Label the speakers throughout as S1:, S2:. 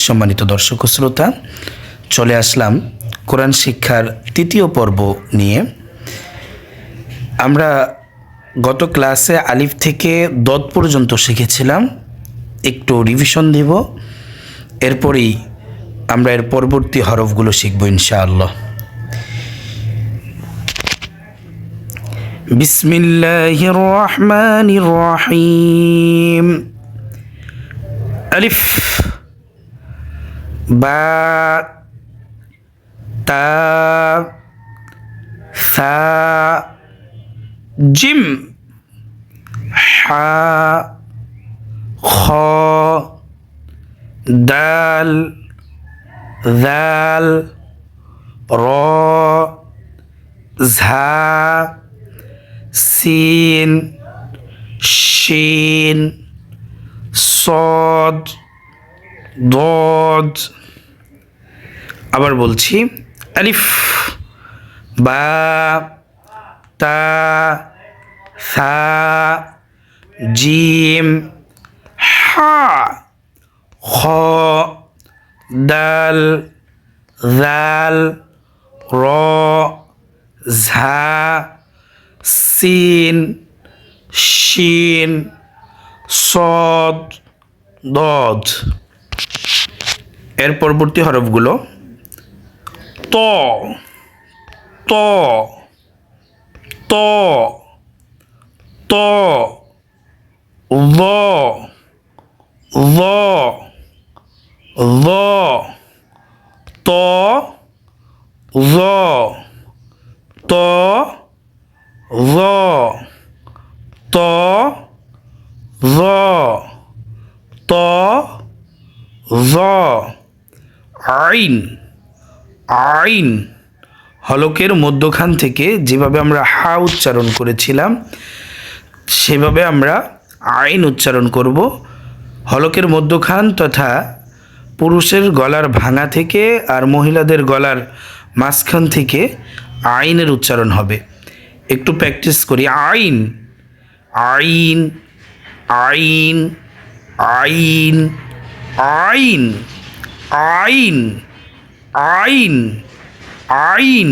S1: সম্মানিত দর্শক শ্রোতা, চলে আসলাম কোরআন শিক্ষার তৃতীয় পর্ব নিয়ে। আমরা গত ক্লাসে আলিফ থেকে দদ পর্যন্ত শিখেছিলাম, একটু রিভিশন দেব, এরপরেই আমরা এর পরবর্তী হরফগুলো শিখব ইনশাআল্লাহ। বিসমিল্লাহির রহমানির রহিম। আলিফ। বা তা সা জিম হা খ দাল দাল র ঝা সিন শিন সদ দদ আবার বলছি, আলিফ, বা, তা, সা, জিম, হা, খ, দাল, জাল, র, ঝা, সিন, শিন, সদ, দদ। এর পরবর্তী হরফগুলো ত ত ত ত ল ল ল ত ল ত ল ত ল ত ল عين আইন হলকের মধ্যখান থেকে যেভাবে আমরা হা উচ্চারণ করেছিলাম, সেভাবে আমরা আইন উচ্চারণ করব। হলকের মধ্যখান তথা পুরুষের গলার ভাঙা থেকে আর মহিলাদের গলার মাঝখান থেকে আইনের উচ্চারণ হবে। একটু প্র্যাকটিস করি। আইন আইন আইন আইন আইন আইন। আইন আইন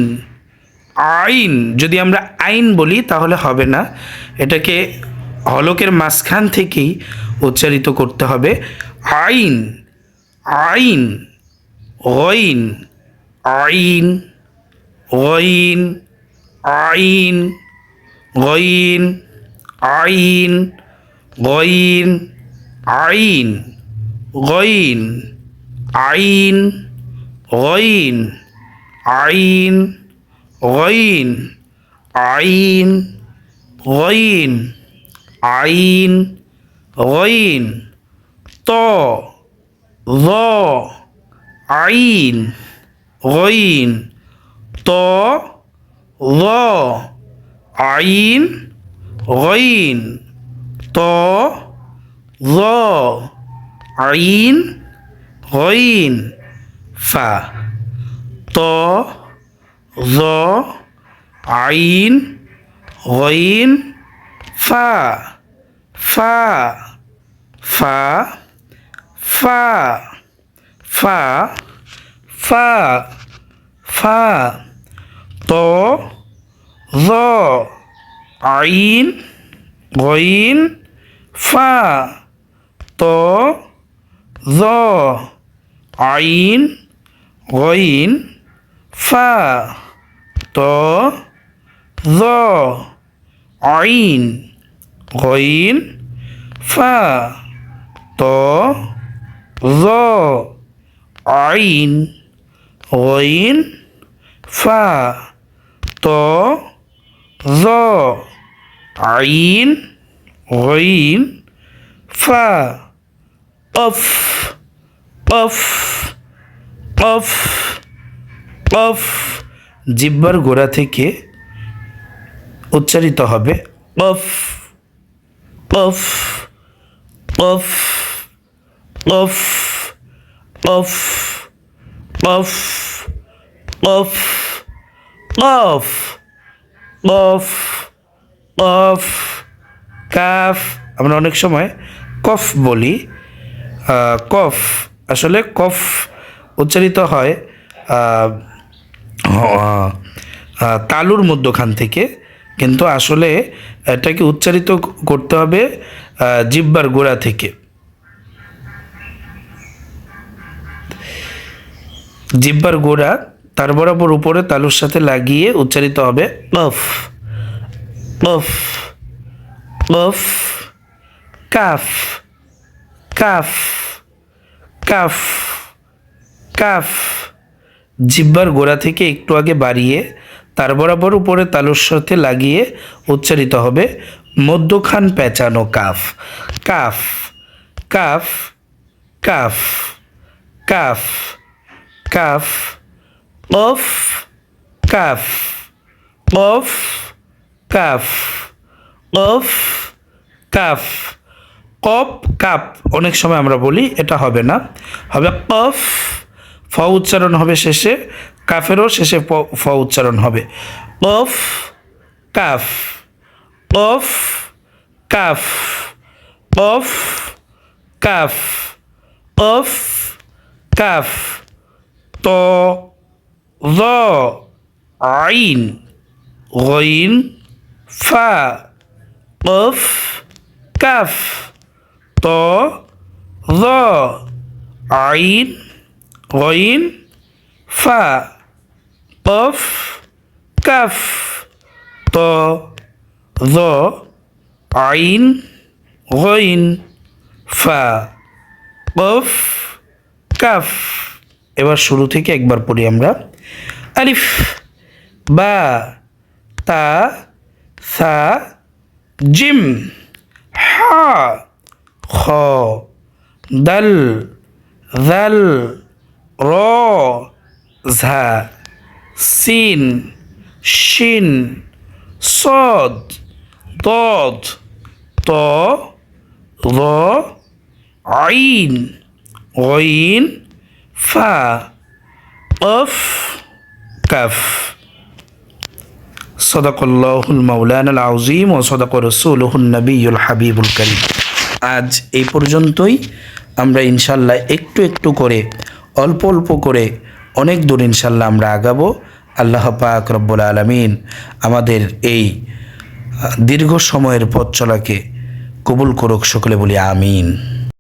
S1: আইন যদি আমরা আইন বলি তাহলে হবে না এটাকে হলকের মাঝখান থেকেই উচ্চারিত করতে হবে আইন আইন ওইন আইন ওইন আইন গইন আইন গইন আইন গইন আইন গইন, আইন গইন আইন গইন আইন, গইন, ত ভ আইন, গইন, ত ভ আইন, গইন, ত ভ আইন, গইন ফা। ত জ আইন, গইন, ফা। ফা। ফা। ফা। ফা। ফা। ফা। ত জ আইন, গইন, ফা। ত, জ, আইন গইন ফা ত জ আইন গইন ফা ত জ আইন গইন ফা ত জ আইন গইন ফা অফ অফ অফ অফ জিব্বার গোড়া থেকে উচ্চারিত হবে off off off off off off off off off off cough আমরা অনেক সময় কফ বলি কফ আসলে কফ উচ্চারিত হয় তালুর মধ্যখান থেকে। কিন্তু আসলে এটাকে উচ্চারিত করতে হবে জিব্বার গোড়া থেকে। জিব্বার গোড়া তার বরাবর উপরে তালুর সাথে লাগিয়ে উচ্চারিত হবে, কফ। কফ। কফ। কাফ। কাফ। কাফ। কাফ জিব্বার গোড়া থেকে একটু আগে বাড়িয়ে তার বরাবর উপরে তালুর সাথে লাগিয়ে উচ্চারিত হবে মধ্যখান পেঁচানো কাফ। কাফ কাফ কাফ কাফ কাফ, অফ কাফ অফ কাফ অফ, কাফ, কপ, কাপ। অনেক সময় আমরা বলি এটা হবে না, হবে কফ ফ উচ্চারণ হবে শেষে কাফেরও শেষে প- ফ উচ্চারণ হবে কফ কাফ কফ কাফ কফ কাফ কফ কাফ ত ظ عين غين فا قف كف ط ظ عين গইন ফা কফ কাফ ত দ আইন গইন ফা কফ কাফ এবার শুরু থেকে একবার পড়ি আমরা। আলিফ. বা. তা. সা. জিম. হা. খ. দল. জল র, ঝা, সিন, শিন, সদ তদ ত, র, আইন ঐন ফা কফ কাফ। সদাকল্লাহুল মাউলানুল আউজিম ও সদাক রসুলহুল নবীল হাবিবুল করিম। আজ এই পর্যন্তই। আমরা ইনশাল্লাহ একটু একটু করে অল্প অল্প করে অনেক দূর ইনশাল্লাহ আমরা আগাবো। আল্লাহ পাক রব্বুল আলমিন আমাদের এই দীর্ঘ সময়ের পথ চলাকে কবুল করুক, সকলে বলি আমিন।